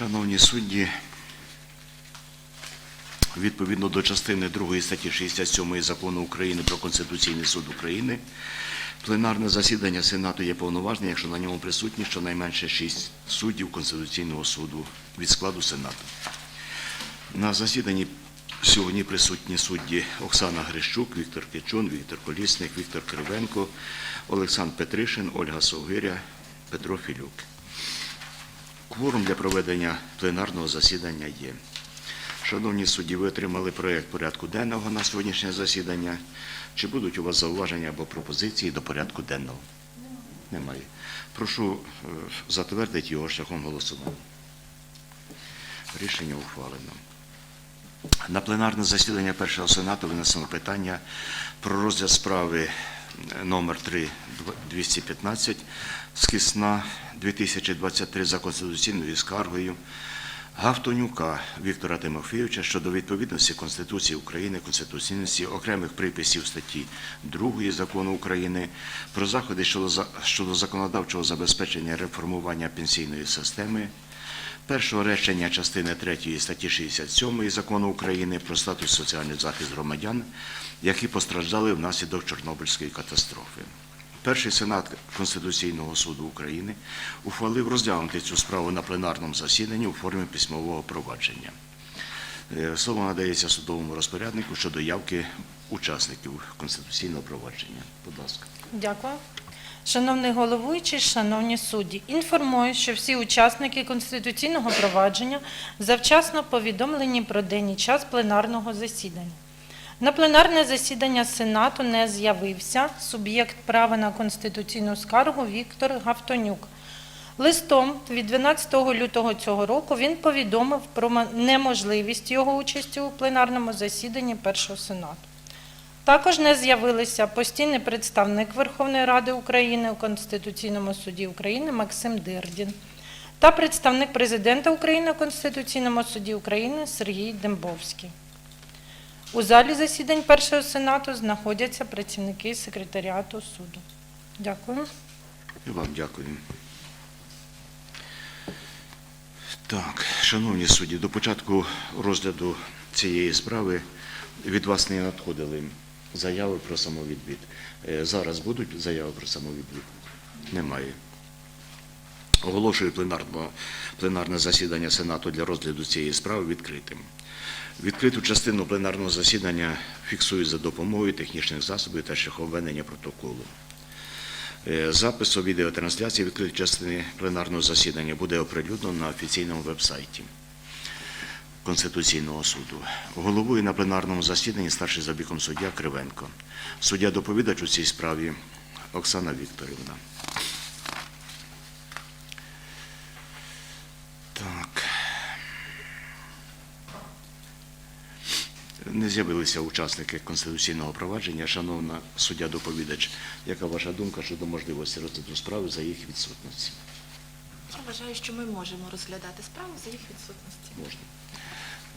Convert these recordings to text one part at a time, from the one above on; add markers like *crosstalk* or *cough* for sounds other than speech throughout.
Шановні судді, відповідно до частини 2 статті 67 Закону України про Конституційний суд України, пленарне засідання Сенату є повноважне, якщо на ньому присутні щонайменше 6 суддів Конституційного суду від складу Сенату. На засіданні сьогодні присутні судді Оксана Грищук, Віктор Кичун, Віктор Колісник, Віктор Кривенко, Олександр Петришин, Ольга Совгиря, Петро Філюк. Кворум для проведення пленарного засідання є. Шановні судді, ви отримали проєкт порядку денного на сьогоднішнє засідання. Чи будуть у вас зауваження або пропозиції до порядку денного? Немає. Прошу е, затвердити його шляхом голосування. Рішення ухвалено. На пленарне засідання першого сенату винесено питання про розгляд справи номер 3 215 скисна 2023 за конституційною скаргою Гавтонюка Віктора Тимофійовича щодо відповідності Конституції України, конституційності окремих приписів статті 2 закону України про заходи щодо щодо законодавчого забезпечення реформування пенсійної системи першого речення частини 3 статті 67 закону України про статус соціальний захист громадян, які постраждали внаслідок Чорнобильської катастрофи. Перший сенат Конституційного суду України ухвалив розглянути цю справу на пленарному засіданні у формі письмового провадження. Е, Слово надається судовому розпоряднику щодо явки учасників конституційного провадження. Будь ласка. Дякую. Шановний головуючий, шановні судді, інформую, що всі учасники конституційного провадження завчасно повідомлені про день і час пленарного засідання. На пленарне засідання Сенату не з'явився суб'єкт права на конституційну скаргу Віктор Гавтонюк. Листом від 12 лютого цього року він повідомив про неможливість його участі у пленарному засіданні Першого Сенату. Також не з'явилися постійний представник Верховної Ради України у Конституційному суді України Максим Дирдін та представник президента України у Конституційному суді України Сергій Дембовський. У залі засідань Першого Сенату знаходяться працівники секретаріату суду. Дякую. І вам дякую. Так, шановні судді, до початку розгляду цієї справи від вас не надходили заяви про самовідвід. Е, Зараз будуть заяви про самовідвід? Немає. Оголошую пленарне, пленарне засідання Сенату для розгляду цієї справи відкритим. Відкриту частину пленарного засідання фіксують за допомогою технічних засобів та шляхом ведення протоколу. Е, Запис у відеотрансляції відкритої частини пленарного засідання буде оприлюднено на офіційному вебсайті Конституційного суду. Головує на пленарному засіданні старший за віком суддя Кривенко. Суддя доповідач у цій справі Оксана Вікторівна. Так. Не з'явилися учасники конституційного провадження. Шановна суддя доповідач, яка ваша думка щодо можливості розгляду справи за їх відсутності? Я вважаю, що ми можемо розглядати справу за їх відсутності. Можна.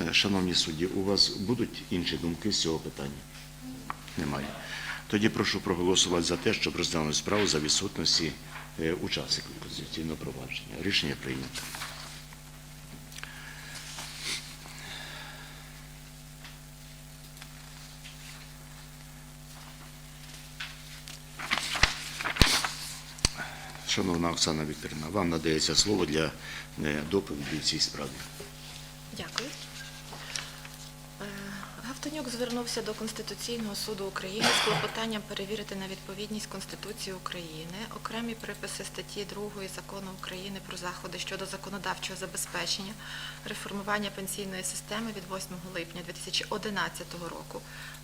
Е, Шановні судді, у вас будуть інші думки з цього питання? Немає. Тоді прошу проголосувати за те, щоб розглянути справу за відсутності е, учасників конституційного провадження. Рішення прийнято. Шановна Оксана Вікторівна, вам надається слово для е, доповіді в цій справі. Дякую. Гавтонюк звернувся до Конституційного суду України з клопотанням перевірити на відповідність Конституції України окремі приписи статті 2 Закону України про заходи щодо законодавчого забезпечення реформування пенсійної системи від 8 липня 2011 року,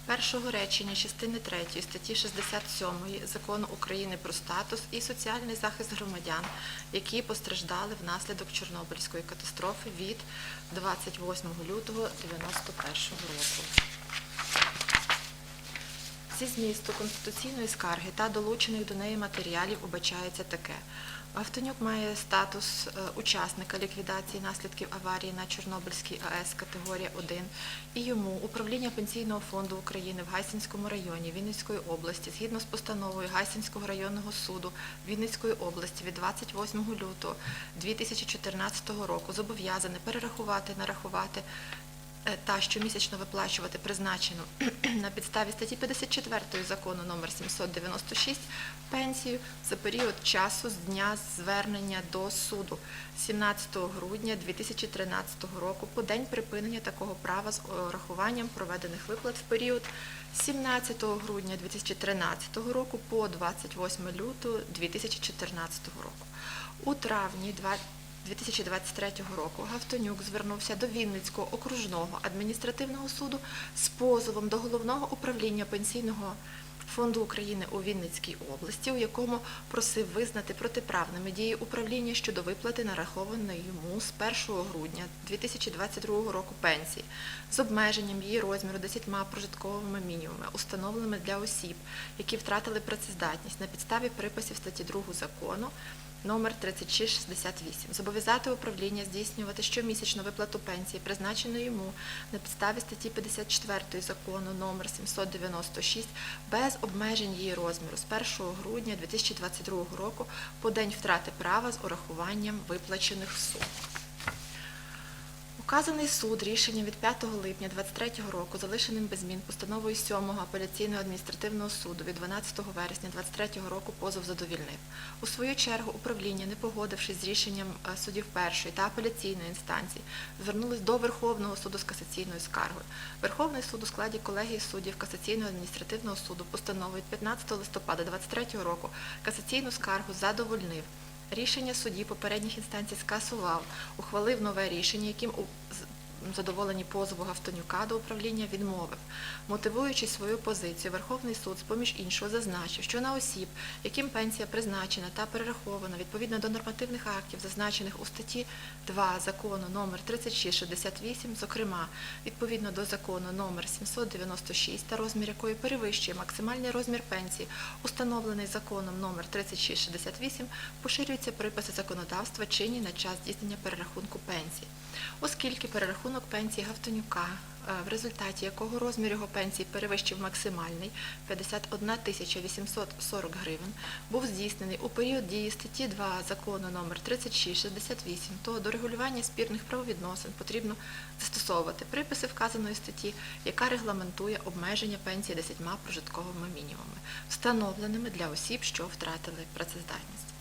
першого речення частини 3 статті 67 Закону України про статус і соціальний захист громадян, які постраждали внаслідок Чорнобильської катастрофи від 28 лютого 1991 року. Зі змісту конституційної скарги та долучених до неї матеріалів убачається таке. Автонюк має статус е, учасника ліквідації наслідків аварії на Чорнобильській АЕС категорія 1 і йому управління Пенсійного фонду України в Гайсинському районі Вінницької області згідно з постановою Гайсинського районного суду Вінницької області від 28 лютого 2014 року зобов'язане перерахувати, нарахувати та щомісячно виплачувати призначену *clears throat* на підставі статті 54 закону номер 796 пенсію за період часу з дня звернення до суду 17 грудня 2013 року по день припинення такого права з урахуванням проведених виплат в період з 17 грудня 2013 року по 28 лютого 2014 року. У травні 20 2023 року Гавтонюк звернувся до Вінницького окружного адміністративного суду з позовом до Головного управління Пенсійного фонду України у Вінницькій області, у якому просив визнати протиправними дії управління щодо виплати нарахованої йому з 1 грудня 2022 року пенсії з обмеженням її розміру 10 прожитковими мінімумами, установленими для осіб, які втратили працездатність на підставі приписів статті 2 закону номер 3668. Зобов'язати управління здійснювати щомісячну виплату пенсії, призначеної йому на підставі статті 54 закону номер 796 без обмежень її розміру з 1 грудня 2022 року по день втрати права з урахуванням виплачених сум. Указаний суд рішенням від 5 липня 2023 року, залишеним без змін постановою 7 апеляційного адміністративного суду від 12 вересня 2023 року позов задовільнив. У свою чергу управління, не погодившись з рішенням е, судів першої та апеляційної інстанції, звернулись до Верховного суду з касаційною скаргою. Верховний суд у складі колегії суддів касаційного адміністративного суду постановою від 15 листопада 2023 року касаційну скаргу задовольнив. Рішення судді попередніх інстанцій скасував, ухвалив нове рішення, яким задоволені позову Гавтонюка до управління відмовив. Мотивуючи свою позицію, Верховний суд, з-поміж іншого, зазначив, що на осіб, яким пенсія призначена та перерахована відповідно до нормативних актів, зазначених у статті 2 закону номер 3668, зокрема, відповідно до закону номер 796, та розмір якої перевищує максимальний розмір пенсії, установлений законом номер 3668, поширюються приписи законодавства, чинні на час здійснення перерахунку пенсії. Оскільки перерахунок пенсії Гавтонюка, е, в результаті якого розмір його пенсії перевищив максимальний 51 тисяча 840 гривень, був здійснений у період дії статті 2 закону номер 3668, то до регулювання спірних правовідносин потрібно застосовувати приписи вказаної статті, яка регламентує обмеження пенсії 10 прожитковими мінімумами, встановленими для осіб, що втратили працездатність.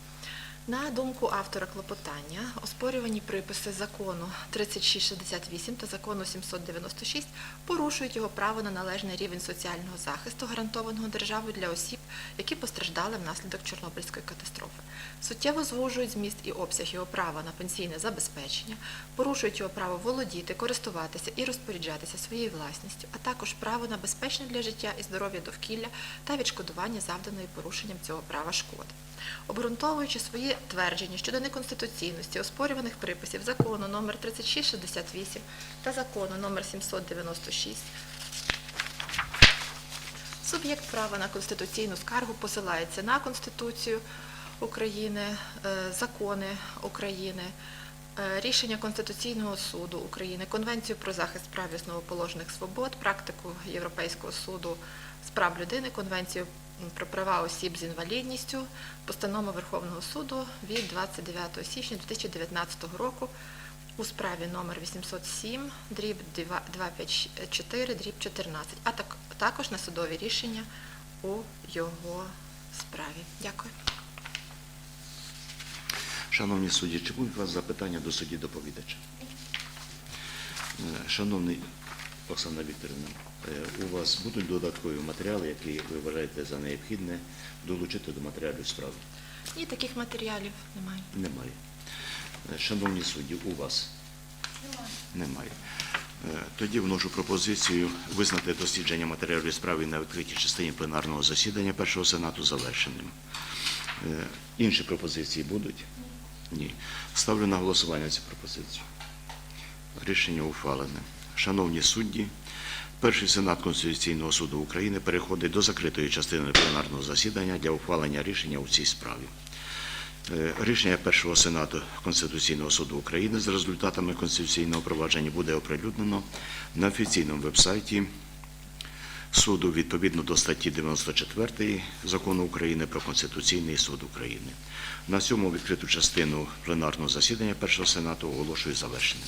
На думку автора клопотання, оспорювані приписи закону 3668 та закону 796 порушують його право на належний рівень соціального захисту, гарантованого державою для осіб, які постраждали внаслідок Чорнобильської катастрофи. Суттєво звужують зміст і обсяг його права на пенсійне забезпечення, порушують його право володіти, користуватися і розпоряджатися своєю власністю, а також право на безпечне для життя і здоров'я довкілля та відшкодування завданої порушенням цього права шкоди. Обґрунтовуючи свої твердження щодо неконституційності оспорюваних приписів закону номер 3668 та закону номер 796, суб'єкт права на конституційну скаргу посилається на Конституцію України, е, закони України, е, рішення Конституційного суду України, Конвенцію про захист прав і основоположних свобод, практику Європейського суду з прав людини, Конвенцію про права осіб з інвалідністю, постанову Верховного суду від 29 січня 2019 року у справі номер 807, дріб 254, дріб 14, а так- також на судові рішення у його справі. Дякую. Шановні судді, чи будуть у вас запитання до судді доповідача? Е, Шановний Оксана Вікторівна, е, у вас будуть додаткові матеріали, які ви вважаєте за необхідне долучити до матеріалів справи? Ні, таких матеріалів немає. Немає. Е, Шановні судді, у вас? Немає. Е, Тоді вношу пропозицію визнати дослідження матеріалів справи на відкритій частині пленарного засідання першого сенату завершеним. Інші пропозиції будуть? Ні. Ставлю на голосування цю пропозицію. Рішення ухвалене. Шановні судді, перший сенат Конституційного суду України переходить до закритої частини пленарного засідання для ухвалення рішення у цій справі. Е, Рішення першого сенату Конституційного суду України з результатами конституційного провадження буде оприлюднено на офіційному вебсайті суду відповідно до статті 94 Закону України про Конституційний суд України. На цьому відкриту частину пленарного засідання першого сенату оголошую завершеним.